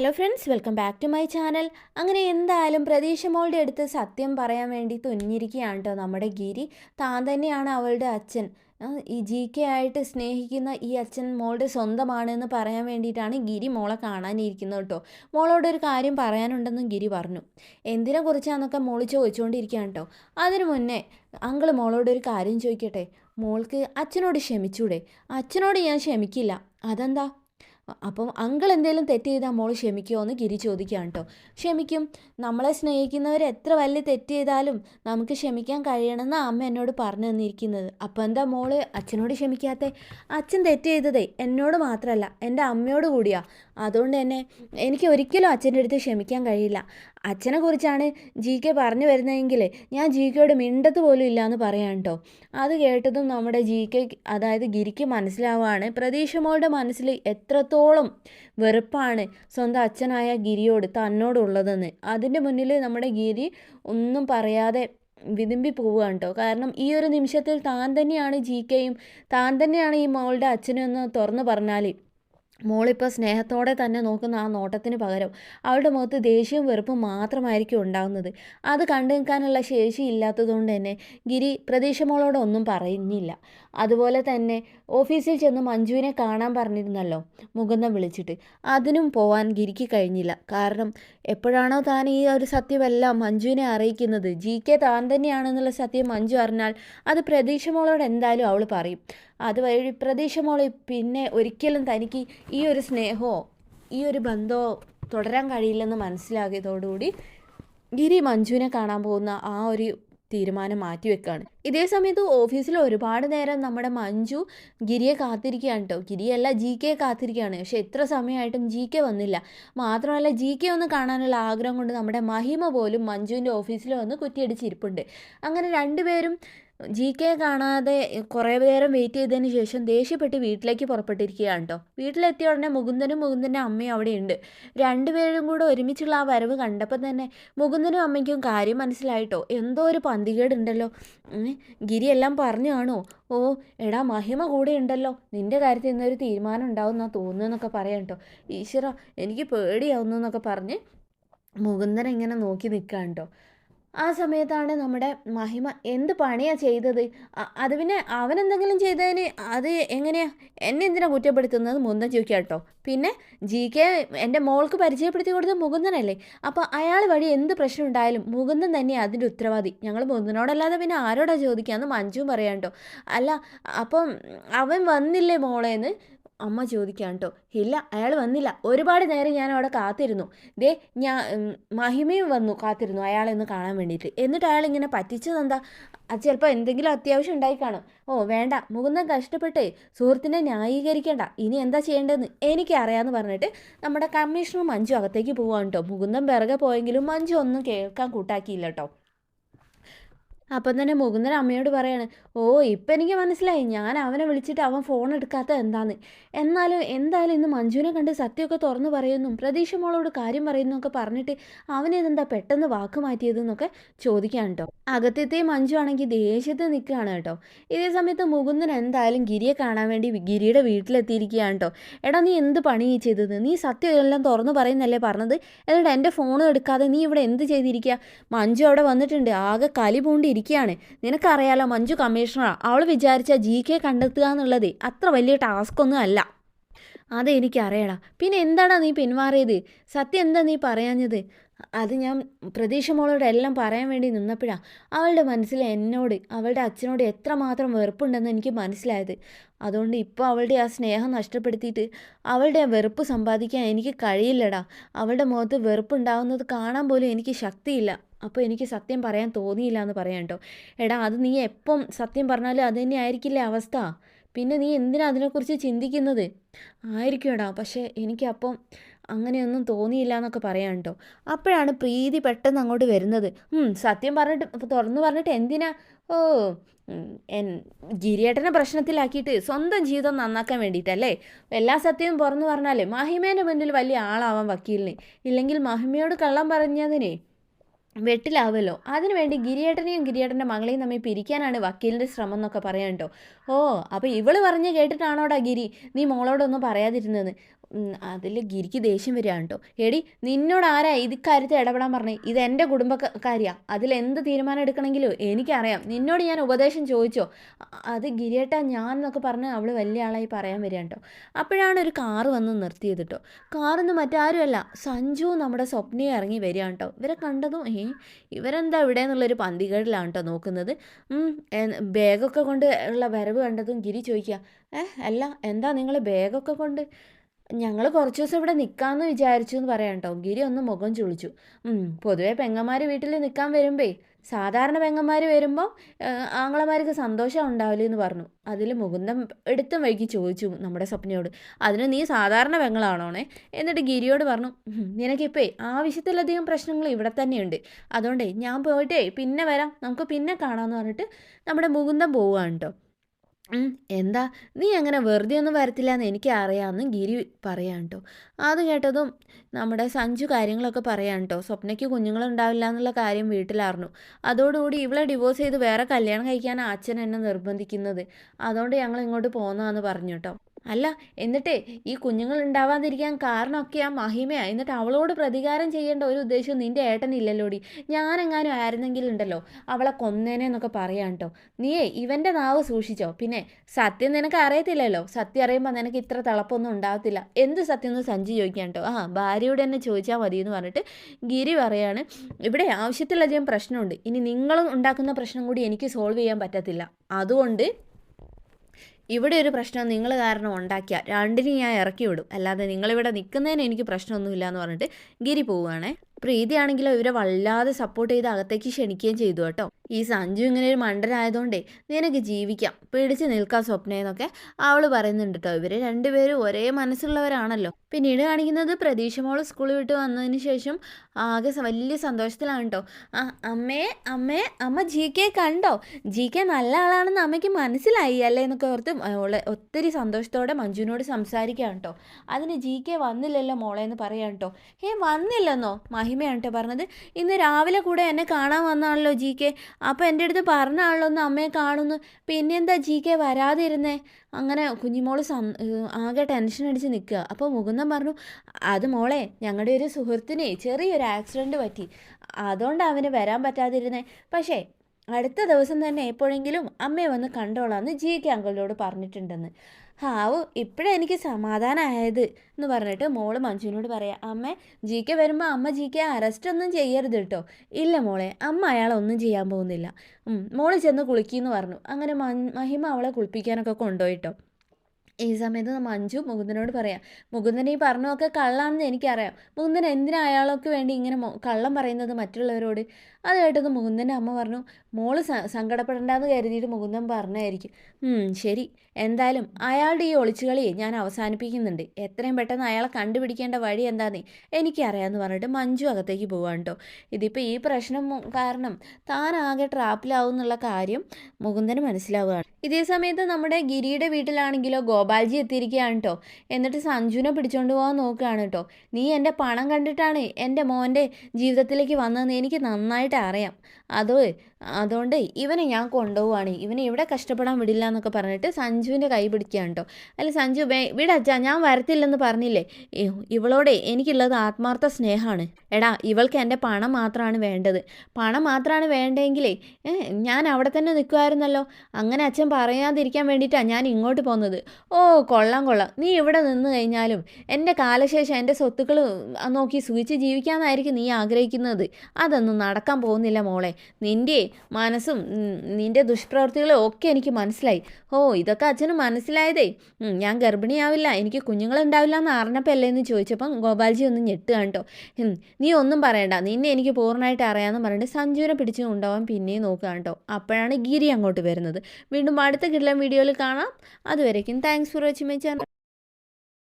Hello friends welcome back to my channel അങ്ങനെ എന്തായാലും പ്രതീക്ഷ മോളുടെ അടുത്ത് സത്യം പറയാൻ വേണ്ടി തുനിഞ്ഞിരിക്കുകയാണ് കേട്ടോ നമ്മുടെ ഗിരി. താൻ തന്നെയാണ് അവളുടെ അച്ഛൻ. ഈ ജി കെ ആയിട്ട് സ്നേഹിക്കുന്ന ഈ അച്ഛൻ മോളുടെ സ്വന്തമാണെന്ന് പറയാൻ വേണ്ടിയിട്ടാണ് ഗിരി മോളെ കാണാനിരിക്കുന്നത് കേട്ടോ മോളോട് ഒരു കാര്യം പറയാനുണ്ടെന്നും ഗിരി പറഞ്ഞു. എന്തിനെ കുറിച്ചാണെന്നൊക്കെ മോൾ ചോദിച്ചുകൊണ്ടിരിക്കുകയാണ് കേട്ടോ അതിനു മുന്നേ അങ്കിൾ മോളോടൊരു കാര്യം ചോദിക്കട്ടെ? മോൾക്ക് അച്ഛനോട് ക്ഷമിച്ചൂടെ? അച്ഛനോട് ഞാൻ ക്ഷമിക്കില്ല. അതെന്താ? അപ്പം അങ്കിൾ എന്തെങ്കിലും തെറ്റ് ചെയ്താൽ മോൾ ക്ഷമിക്കുമോ എന്ന് ഗിരി ചോദിക്കുകയാണ് കേട്ടോ ക്ഷമിക്കും. നമ്മളെ സ്നേഹിക്കുന്നവർ എത്ര വലിയ തെറ്റ് ചെയ്താലും നമുക്ക് ക്ഷമിക്കാൻ കഴിയണമെന്ന് അമ്മ എന്നോട് പറഞ്ഞു തന്നിരിക്കുന്നത്. അപ്പം എന്താ മോൾ അച്ഛനോട് ക്ഷമിക്കാത്ത? അച്ഛൻ തെറ്റ് ചെയ്തതേ എന്നോട് മാത്രമല്ല എന്റെ അമ്മയോട് കൂടിയാ. അതുകൊണ്ട് തന്നെ എനിക്ക് ഒരിക്കലും അച്ഛന്റെ അടുത്ത് ക്ഷമിക്കാൻ കഴിയില്ല. അച്ഛനെ കുറിച്ചാണ് ജി കെ പറഞ്ഞു വരുന്നതെങ്കിൽ ഞാൻ ജി കെയോട് മിണ്ടത്ത് പോലും ഇല്ലയെന്ന് പറയാം കേട്ടോ അത് കേട്ടതും നമ്മുടെ ജി കെ അതായത് ഗിരിക്ക് മനസ്സിലാവുകയാണ് പ്രതീക്ഷ മോളുടെ മനസ്സിൽ എത്രത്തോളം വെറുപ്പാണ് സ്വന്തം അച്ഛനായ ഗിരിയോട് തന്നോടുള്ളതെന്ന്. അതിന്റെ മുന്നിൽ നമ്മുടെ ഗിരി ഒന്നും പറയാതെ വിതുമ്പി പോവുകയാണ് കേട്ടോ കാരണം ഈ ഒരു നിമിഷത്തിൽ താൻ തന്നെയാണ് ജി കെയും താൻ തന്നെയാണ് ഈ മോളുടെ അച്ഛനും എന്ന് തുറന്നു പറഞ്ഞാൽ മോളിപ്പോൾ സ്നേഹത്തോടെ തന്നെ നോക്കുന്ന ആ നോട്ടത്തിന് പകരം അവളുടെ മുഖത്ത് ദേഷ്യവും വെറുപ്പും മാത്രമായിരിക്കും ഉണ്ടാകുന്നത് അത് കണ്ടു നിൽക്കാനുള്ള ശേഷി ഇല്ലാത്തതുകൊണ്ട് തന്നെ ഗിരി പ്രതീക്ഷ മോളോട് ഒന്നും പറയുന്നില്ല. അതുപോലെ തന്നെ ഓഫീസിൽ ചെന്ന് മഞ്ജുവിനെ കാണാൻ പറഞ്ഞിരുന്നല്ലോ മുകുന്ദം വിളിച്ചിട്ട്. അതിനും പോവാൻ ഗിരിക്ക് കഴിഞ്ഞില്ല. കാരണം എപ്പോഴാണോ താൻ ഈ ഒരു സത്യമെല്ലാം മഞ്ജുവിനെ അറിയിക്കുന്നത്. ജി കെ താൻ തന്നെയാണെന്നുള്ള സത്യം മഞ്ജു അറിഞ്ഞാൽ അത് പ്രതീക്ഷ മോളോട് എന്തായാലും അവൾ പറയും. അതുവഴി പ്രതീക്ഷമോളെ പിന്നെ ഒരിക്കലും തനിക്ക് ഈ ഒരു സ്നേഹമോ ഈ ഒരു ബന്ധമോ തുടരാൻ കഴിയില്ലെന്ന് മനസ്സിലാക്കിയതോടുകൂടി ഗിരി മഞ്ജുവിനെ കാണാൻ പോകുന്ന ആ ഒരു തീരുമാനം മാറ്റിവെക്കുകയാണ് ഇതേ സമയത്ത് ഓഫീസിൽ ഒരുപാട് നേരം നമ്മുടെ മഞ്ജു ഗിരിയെ കാത്തിരിക്കുകയാണ് കേട്ടോ ഗിരിയല്ല ജി കെ കാത്തിരിക്കുകയാണ്. പക്ഷെ എത്ര സമയമായിട്ടും ജി കെ വന്നില്ല. മാത്രമല്ല ജി കെ ഒന്ന് കാണാനുള്ള ആഗ്രഹം കൊണ്ട് നമ്മുടെ മഹിമ പോലും മഞ്ജുവിന്റെ ഓഫീസിൽ വന്ന് കുറ്റിയടിച്ചിരിപ്പുണ്ട് അങ്ങനെ രണ്ടുപേരും ജി കെ കാണാതെ കുറേ നേരം വെയിറ്റ് ചെയ്തതിന് ശേഷം ദേഷ്യപ്പെട്ട് വീട്ടിലേക്ക് പുറപ്പെട്ടിരിക്കുകയാണ് കേട്ടോ വീട്ടിലെത്തിയ ഉടനെ മുകുന്ദനും മുകുന്ദന്റെ അമ്മയും അവിടെയുണ്ട്. രണ്ടുപേരും കൂടെ ഒരുമിച്ചുള്ള ആ വരവ് കണ്ടപ്പോൾ തന്നെ മുകുന്ദനും അമ്മയ്ക്കും കാര്യം മനസ്സിലായിട്ടോ എന്തോ ഒരു പന്തികേടുണ്ടല്ലോ. ഗിരി എല്ലാം പറഞ്ഞു കാണോ ഓ എടാ മഹിമ കൂടെ ഉണ്ടല്ലോ. നിന്റെ കാര്യത്തിൽ ഇന്നൊരു തീരുമാനം ഉണ്ടാവും എന്നാ തോന്നുന്നതെന്നൊക്കെ പറയാം കേട്ടോ ഈശ്വര എനിക്ക് പേടിയാവുന്നു എന്നൊക്കെ പറഞ്ഞ് മുകുന്ദൻ ഇങ്ങനെ നോക്കി നിൽക്കാൻ കേട്ടോ ആ സമയത്താണ് നമ്മുടെ മഹിമ എന്ത് പണിയാ ചെയ്തത്? അത് പിന്നെ അവൻ എന്തെങ്കിലും ചെയ്തതിന് അത് എങ്ങനെയാ? എന്നെ എന്തിനാ കുറ്റപ്പെടുത്തുന്നത്? മുന്തൻ ചോദിക്കുക കേട്ടോ പിന്നെ ജി കെ എന്റെ മോൾക്ക് പരിചയപ്പെടുത്തി കൊടുത്ത മുകുന്ദനല്ലേ? അപ്പോൾ അയാൾ വഴി എന്ത് പ്രശ്നം ഉണ്ടായാലും മുകുന്ദൻ തന്നെയാണ് അതിന്റെ ഉത്തരവാദി. ഞങ്ങൾ മുകുന്ദനോടല്ലാതെ പിന്നെ ആരോടാ എന്ന് മഞ്ജുവും പറയാം കേട്ടോ അല്ല അപ്പം അവൻ വന്നില്ലേ മോളേന്ന്? അമ്മ ചോദിക്കാം കേട്ടോ ഇല്ല അയാൾ വന്നില്ല. ഒരുപാട് നേരം ഞാൻ അവിടെ കാത്തിരുന്നു. ദേ ഞാൻ മഹിമയും വന്നു കാത്തിരുന്നു അയാളെ ഒന്ന് കാണാൻ വേണ്ടിയിട്ട്. എന്നിട്ട് അയാൾ ഇങ്ങനെ പറ്റിച്ചതെന്താ അത് ചിലപ്പോൾ എന്തെങ്കിലും അത്യാവശ്യം ഉണ്ടായി ഓ വേണ്ട. മുകുന്ദൻ കഷ്ടപ്പെട്ടേ. സുഹൃത്തിനെ ന്യായീകരിക്കേണ്ട. ഇനി എന്താ ചെയ്യേണ്ടതെന്ന് എനിക്കറിയാമെന്ന് പറഞ്ഞിട്ട് നമ്മുടെ കമ്മീഷണർ മഞ്ജു അകത്തേക്ക് പോവാണ് കേട്ടോ മുകുന്ദൻ പിറകെ പോയെങ്കിലും മഞ്ജു ഒന്നും കേൾക്കാൻ കൂട്ടാക്കിയില്ല കേട്ടോ അപ്പം തന്നെ മുകുന്ദൻ അമ്മയോട് പറയാണ് ഓ ഇപ്പം എനിക്ക് മനസ്സിലായി. ഞാൻ അവനെ വിളിച്ചിട്ട് അവൻ ഫോൺ എടുക്കാത്ത എന്താന്ന്. എന്നാലും എന്തായാലും ഇന്ന് മഞ്ജുവിനെ കണ്ട് സത്യമൊക്കെ തുറന്നു പറയുന്നു പ്രതീക്ഷ മോളോട് കാര്യം പറയുന്നു ഒക്കെ പറഞ്ഞിട്ട് അവനെന്താ പെട്ടെന്ന് വാക്ക് മാറ്റിയതെന്നൊക്കെ ചോദിക്കാൻ കേട്ടോ അകത്തെ മഞ്ജു ആണെങ്കിൽ ദേഷ്യത്തിൽ നിൽക്കുകയാണ് കേട്ടോ. ഇതേ സമയത്ത് മുകുന്ദൻ എന്തായാലും ഗിരിയെ കാണാൻ വേണ്ടി ഗിരിയുടെ വീട്ടിലെത്തിയിരിക്കുകയാണ് കേട്ടോ എടാ നീ എന്ത് പണി ചെയ്തത്? നീ സത്യം എല്ലാം തുറന്നു പറയുന്നല്ലേ പറഞ്ഞത്? എന്നിട്ട് എന്റെ ഫോൺ എടുക്കാതെ നീ ഇവിടെ എന്ത് ചെയ്തിരിക്കുക മഞ്ജു അവിടെ വന്നിട്ടുണ്ട്. ആകെ കലി പൂണ്ടിരിക്കുകയാണ് നിനക്കറിയാലോ മഞ്ജു കമ്മീഷണറാണ് അവൾ വിചാരിച്ച ജി കെ കണ്ടെത്തുക എന്നുള്ളത് അത്ര വലിയ ടാസ്ക് ഒന്നും അല്ല അതെനിക്കറിയടാ പിന്നെ എന്താടാ നീ പിന്മാറിയത് സത്യം എന്താ നീ പറയാഞ്ഞത്? അത് ഞാൻ പ്രതീക്ഷ മോളോട് എല്ലാം പറയാൻ വേണ്ടി നിന്നപ്പോഴാണ് അവളുടെ മനസ്സിൽ എന്നോട് അവളുടെ അച്ഛനോട് എത്രമാത്രം വെറുപ്പുണ്ടെന്ന് എനിക്ക് മനസ്സിലായത്. അതുകൊണ്ട് ഇപ്പോൾ അവളുടെ ആ സ്നേഹം നഷ്ടപ്പെടുത്തിയിട്ട് അവളുടെ വെറുപ്പ് സമ്പാദിക്കാൻ എനിക്ക് കഴിയില്ലടാ. അവളുടെ മുഖത്ത് വെറുപ്പുണ്ടാവുന്നത് കാണാൻ പോലും എനിക്ക് ശക്തിയില്ല. അപ്പോൾ എനിക്ക് സത്യം പറയാൻ തോന്നിയില്ല എന്ന് പറയാം കേട്ടോ എടാ അത് നീ എപ്പം സത്യം പറഞ്ഞാലും അത് തന്നെ ആയിരിക്കില്ലേ അവസ്ഥ? പിന്നെ നീ എന്തിനാ അതിനെക്കുറിച്ച് ചിന്തിക്കുന്നത്? ആയിരിക്കും പക്ഷേ എനിക്കപ്പം അങ്ങനെയൊന്നും തോന്നിയില്ല എന്നൊക്കെ പറയാം കേട്ടോ അപ്പോഴാണ് പ്രീതി പെട്ടെന്ന് അങ്ങോട്ട് വരുന്നത്. സത്യം പറഞ്ഞിട്ട് തുറന്നു പറഞ്ഞിട്ട് എന്തിനാ? ഓ എൻ ഗിരിയേട്ടനെ പ്രശ്നത്തിലാക്കിയിട്ട് സ്വന്തം ജീവിതം നന്നാക്കാൻ വേണ്ടിയിട്ടല്ലേ? എല്ലാ സത്യവും തുറന്നു പറഞ്ഞാലേ മഹിമേന്റെ മുന്നിൽ വലിയ ആളാവാൻ വക്കീലിന്. ഇല്ലെങ്കിൽ മഹിമയോട് കള്ളം പറഞ്ഞതിനെ. വെട്ടിലാവുമല്ലോ അതിനുവേണ്ടി ഗിരിയേട്ടനെയും ഗിരിയേട്ടന്റെ മകളെയും തമ്മിൽ പിരിക്കാനാണ് വക്കീലിന്റെ ശ്രമം എന്നൊക്കെ പറയാൻ കേട്ടോ ഓ അപ്പോൾ ഇവൾ പറഞ്ഞ് കേട്ടിട്ടാണോടാ ഗിരി? നീ മോളോടൊന്നും പറയാതിരുന്നത് അതിൽ ഗിരിക്ക് ദേഷ്യം വരികയാണ് കേട്ടോ. എടി നിന്നോട് ആരാ ഇത് കാര്യത്തിൽ ഇടപെടാൻ പറഞ്ഞേ? ഇത് എന്റെ കുടുംബക്കാരിയാണ് അതിൽ എന്ത് തീരുമാനം എടുക്കണമെങ്കിലും? എനിക്കറിയാം. നിന്നോട് ഞാൻ ഉപദേശം ചോദിച്ചോ? അത് ഗിരിയേട്ടാ ഞാൻ എന്നൊക്കെ പറഞ്ഞ് അവൾ വലിയ ആളായി പറയാൻ വരികയാണ് കേട്ടോ. അപ്പോഴാണ് ഒരു കാറ് വന്ന് നിർത്തിയത് കേട്ടോ. കാറിന്ന് മറ്റാരുമല്ല. സഞ്ജു നമ്മുടെ സ്വപ്നയും ഇറങ്ങി വരികയാണ് കേട്ടോ. ഇവരെ കണ്ടതും ഏ ഇവരെന്താ ഇവിടെ എന്നുള്ളൊരു പന്തികേടിലാണ് കേട്ടോ നോക്കുന്നത്. ബാഗൊക്കെ കൊണ്ട് ഉള്ള വരവ് കണ്ടതും ഗിരി ചോദിക്കുക ഏഹ് അല്ല എന്താ നിങ്ങൾ ബാഗൊക്കെ കൊണ്ട്? ഞങ്ങൾ കുറച്ച് ദിവസം ഇവിടെ നിൽക്കാമെന്ന് വിചാരിച്ചു എന്ന് പറയാം കേട്ടോ ഗിരി ഒന്ന് മുഖം ചുളിച്ചു. പൊതുവേ പെങ്ങന്മാർ വീട്ടിൽ നിൽക്കാൻ വരുമ്പേ സാധാരണ പെങ്ങന്മാർ വരുമ്പോൾ ആങ്ങളമാർക്ക് സന്തോഷം ഉണ്ടാവില്ല എന്ന് പറഞ്ഞു. അതിൽ മുകുന്ദം എടുത്തും വഴിക്ക് ചോദിച്ചു നമ്മുടെ സ്വപ്നയോട്. അതിന് നീ സാധാരണ പെങ്ങളാണോണേ? എന്നിട്ട് ഗിരിയോട് പറഞ്ഞു "ഉം, നിനക്കിപ്പേ ആവശ്യത്തിലധികം പ്രശ്നങ്ങൾ ഇവിടെ തന്നെയുണ്ട്. അതുകൊണ്ടേ ഞാൻ പോയിട്ടേ പിന്നെ വരാം. നമുക്ക് പിന്നെ കാണാമെന്ന് പറഞ്ഞിട്ട് നമ്മുടെ മുകുന്ദം പോവുകയാണ് കേട്ടോ എന്താ? നീ അങ്ങനെ വെറുതെ ഒന്നും വരത്തില്ല എന്ന് എനിക്ക് അറിയാമെന്ന് ഗിരി പറയാൻ കേട്ടോ അത് കേട്ടതും നമ്മുടെ സഞ്ജു കാര്യങ്ങളൊക്കെ പറയാൻ കേട്ടോ സ്വപ്നയ്ക്ക് കുഞ്ഞുങ്ങളുണ്ടാവില്ല എന്നുള്ള കാര്യം വീട്ടിലറിഞ്ഞു. അതോടുകൂടി ഇവളെ ഡിവോഴ്സ് ചെയ്ത് വേറെ കല്യാണം കഴിക്കാനാണ് അച്ഛൻ എന്നെ നിർബന്ധിക്കുന്നത്. അതുകൊണ്ട് ഞങ്ങൾ ഇങ്ങോട്ട് പോന്നതാന്ന് പറഞ്ഞു കേട്ടോ അല്ല എന്നിട്ടേ ഈ കുഞ്ഞുങ്ങൾ ഉണ്ടാവാതിരിക്കാൻ കാരണമൊക്കെ ആ മഹിമയാ എന്നിട്ട് അവളോട് പ്രതികാരം ചെയ്യേണ്ട ഒരു ഉദ്ദേശവും നിന്റെ ഏട്ടനില്ലല്ലോടി. ഞാനെങ്ങാനും ആയിരുന്നെങ്കിൽ ഉണ്ടല്ലോ അവളെ കൊന്നേനെ എന്നൊക്കെ പറയാൻ കേട്ടോ നീയേ ഇവന്റെ നാവ് സൂക്ഷിച്ചോ. പിന്നെ സത്യം നിനക്ക് അറിയത്തില്ലല്ലോ. സത്യം അറിയുമ്പോൾ നിനക്ക് ഇത്ര തിളപ്പൊന്നും ഉണ്ടാകത്തില്ല എന്ത് സത്യം എന്ന് സഞ്ചി ചോദിക്കാൻ കേട്ടോ ആ ഭാര്യയോട് തന്നെ ചോദിച്ചാൽ മതി എന്ന് പറഞ്ഞിട്ട് ഗിരി പറയാണ് ഇവിടെ ആവശ്യത്തിലധികം പ്രശ്നമുണ്ട്. ഇനി നിങ്ങളും ഉണ്ടാക്കുന്ന പ്രശ്നം കൂടി എനിക്ക് സോൾവ് ചെയ്യാൻ പറ്റത്തില്ല. അതുകൊണ്ട് ഇവിടെ ഒരു പ്രശ്നം നിങ്ങൾ കാരണം ഉണ്ടാക്കിയ രണ്ടിനും ഞാൻ ഇറക്കി വിടും. അല്ലാതെ നിങ്ങളിവിടെ നിൽക്കുന്നതിന് എനിക്ക് പ്രശ്നമൊന്നുമില്ല എന്ന് പറഞ്ഞിട്ട് ഗിരി പോവുകയാണേ. പ്രീതിയാണെങ്കിലോ ഇവരെ വല്ലാതെ സപ്പോർട്ട് ചെയ്ത് അകത്തേക്ക് ക്ഷണിക്കുകയും ചെയ്തു കേട്ടോ. ഈ സഞ്ജു ഇങ്ങനെ ഒരു മണ്ടനായതുകൊണ്ടേ നിനക്ക് ജീവിക്കാം. പിടിച്ച് നിൽക്കാം സ്വപ്നയെന്നൊക്കെ അവൾ പറയുന്നുണ്ട് കേട്ടോ ഇവർ രണ്ടുപേരും ഒരേ മനസ്സുള്ളവരാണല്ലോ. പിന്നീട് കാണിക്കുന്നത് പ്രതീക്ഷ മോൾ സ്കൂളിൽ വിട്ട് വന്നതിന് ശേഷം ആകെ വലിയ സന്തോഷത്തിലാണ് കേട്ടോ ആ അമ്മേ അമ്മേ അമ്മ ജി കെ കണ്ടോ? ജി കെ നല്ല ആളാണെന്ന് അമ്മയ്ക്ക് മനസ്സിലായി അല്ലേ എന്നൊക്കെ ഓർത്ത് ഒത്തിരി സന്തോഷത്തോടെ മഞ്ജുവിനോട് സംസാരിക്കുകയാണ് കേട്ടോ അതിന് ജി കെ വന്നില്ലല്ലോ മോളെ എന്ന് പറയാം കേട്ടോ ഹേ വന്നില്ലെന്നോ? മഹിമയാണ് കേട്ടോ പറഞ്ഞത്. ഇന്ന് രാവിലെ കൂടെ എന്നെ കാണാൻ വന്നാണല്ലോ ജി കെ അപ്പോൾ എന്റെ അടുത്ത് പറഞ്ഞാണല്ലോ ഒന്ന് അമ്മയെ കാണുന്നു. പിന്നെന്താ ജി കെ വരാതിരുന്നേ? അങ്ങനെ കുഞ്ഞിമോൾ സം ആകെ ടെൻഷൻ അടിച്ച് നിൽക്കുക അപ്പോൾ മുകുന്ദൻ പറഞ്ഞു അത് മോളെ ഞങ്ങളുടെ ഒരു സുഹൃത്തിനെ ചെറിയൊരു ആക്സിഡന്റ് പറ്റി. അതുകൊണ്ട് അവന് വരാൻ പറ്റാതിരുന്നേ. പക്ഷേ അടുത്ത ദിവസം തന്നെ എപ്പോഴെങ്കിലും അമ്മയെ വന്ന് കണ്ടോളാന്ന് ജി കെ അങ്കിളിനോട് പറഞ്ഞിട്ടുണ്ടെന്ന്. ഹാവു ഇപ്പോഴാണ് എനിക്ക് സമാധാനമായത് എന്ന് പറഞ്ഞിട്ട് മോൾ മഞ്ജുവിനോട് പറയാം അമ്മ ജി കെ വരുമ്പോൾ അമ്മ ജി കെ അറസ്റ്റ് ഒന്നും ചെയ്യരുത് കേട്ടോ ഇല്ല മോളെ അമ്മ അയാളൊന്നും ചെയ്യാൻ പോകുന്നില്ല. മോൾ ചെന്ന് കുളിക്കുമെന്ന് പറഞ്ഞു. അങ്ങനെ മഹിമ അവളെ കുളിപ്പിക്കാനൊക്കെ കൊണ്ടുപോയിട്ടോ ഈ സമയത്ത് മഞ്ജു മുകുന്ദനോട് പറയാം മുകുന്ദൻ ഈ പറഞ്ഞതൊക്കെ കള്ളാണെന്ന് എനിക്കറിയാം. മുകുന്ദൻ എന്തിനാ അയാളൊക്കെ വേണ്ടി ഇങ്ങനെ കള്ളം പറയുന്നത് മറ്റുള്ളവരോട്? അത് കേട്ടത് മുകുന്ദന്റെ അമ്മ പറഞ്ഞു മോൾ സങ്കടപ്പെടണ്ടെന്ന് കരുതിയിട്ട് മുകുന്ദൻ പറഞ്ഞായിരിക്കും "ഉം, ശരി. എന്തായാലും അയാളുടെ ഈ ഒളിച്ചുകളിയെ ഞാൻ അവസാനിപ്പിക്കുന്നുണ്ട്. എത്രയും പെട്ടെന്ന് അയാളെ കണ്ടുപിടിക്കേണ്ട വഴി എന്താന്നേ എനിക്കറിയാമെന്ന് പറഞ്ഞിട്ട് മഞ്ജു അകത്തേക്ക് പോവാണ് കേട്ടോ ഇതിപ്പോൾ ഈ പ്രശ്നം കാരണം താൻ ആകെ ട്രാപ്പിലാവും എന്നുള്ള കാര്യം മുകുന്ദന് മനസ്സിലാവുകയാണ്. ഇതേ സമയത്ത് നമ്മുടെ ഗിരിയുടെ വീട്ടിലാണെങ്കിലോ ഗോപാൽജി എത്തിയിരിക്കുകയാണ് കേട്ടോ എന്നിട്ട് സഞ്ജുവിനെ പിടിച്ചോണ്ട് പോകാൻ നോക്കുകയാണ് കേട്ടോ നീ എന്റെ പണം കണ്ടിട്ടാണ് എന്റെ മോന്റെ ജീവിതത്തിലേക്ക് വന്നതെന്ന് എനിക്ക് നന്നായിട്ട് അറിയാം. അത് അതുകൊണ്ട് ഇവനെ ഞാൻ കൊണ്ടുപോവാണ് ഇവനെ ഇവിടെ കഷ്ടപ്പെടാൻ വിടില്ല എന്നൊക്കെ പറഞ്ഞിട്ട് സഞ്ജുവിന്റെ കൈ പിടിക്കുകയാണ് കേട്ടോ. അല്ല സഞ്ജു വിടച്ചാ ഞാൻ വരത്തില്ലെന്ന് പറഞ്ഞില്ലേ? ഇവളോടെ എനിക്കുള്ളത് ആത്മാർത്ഥ സ്നേഹമാണ്. എടാ ഇവൾക്ക് എന്റെ പണം മാത്രമാണ് വേണ്ടത്. പണം മാത്രമാണ് വേണ്ടെങ്കിലേ ഞാൻ അവിടെ തന്നെ നിൽക്കുമായിരുന്നല്ലോ. അങ്ങനെ അച്ഛൻ പറയാതിരിക്കാൻ വേണ്ടിയിട്ടാണ് ഞാൻ ഇങ്ങോട്ട് പോകുന്നത് ഓ കൊള്ളാം കൊള്ളാം. നീ ഇവിടെ നിന്ന് കഴിഞ്ഞാലും എന്റെ കാലശേഷം എന്റെ സ്വത്തുക്കൾ നോക്കി സുഖിച്ച് ജീവിക്കാമെന്നായിരിക്കും നീ ആഗ്രഹിക്കുന്നത്. അതൊന്നും നടക്കാൻ പോകുന്നില്ല മോളെ. നിന്റെ മനസ്സും നിന്റെ ദുഷ്പ്രവൃത്തികളും ഒക്കെ എനിക്ക് മനസ്സിലായി. ഓ ഇതൊക്കെ അച്ഛന് മനസ്സിലായതേ. ഞാൻ ഗർഭിണിയാവില്ല എനിക്ക് കുഞ്ഞുങ്ങളുണ്ടാവില്ല എന്ന് അറിഞ്ഞപ്പോൾ അല്ലേ എന്ന് ചോദിച്ചപ്പം ഗോപാൽജി ഒന്ന് ഞെട്ടുക കേട്ടോ. നീ ഒന്നും പറയണ്ട നിന്നെ എനിക്ക് പൂർണമായിട്ട് അറിയാമെന്ന് പറഞ്ഞിട്ട് സഞ്ജുവിനെ പിടിച്ച് കൊണ്ടുപോകാൻ പിന്നെയും നോക്കുക കേട്ടോ. അപ്പോഴാണ് ഗിരി അങ്ങോട്ട് വരുന്നത്. വീണ്ടും അടുത്ത കിട്ടുന്ന വീഡിയോയിൽ കാണാം. അതുവരേക്കും thanks for watching my channel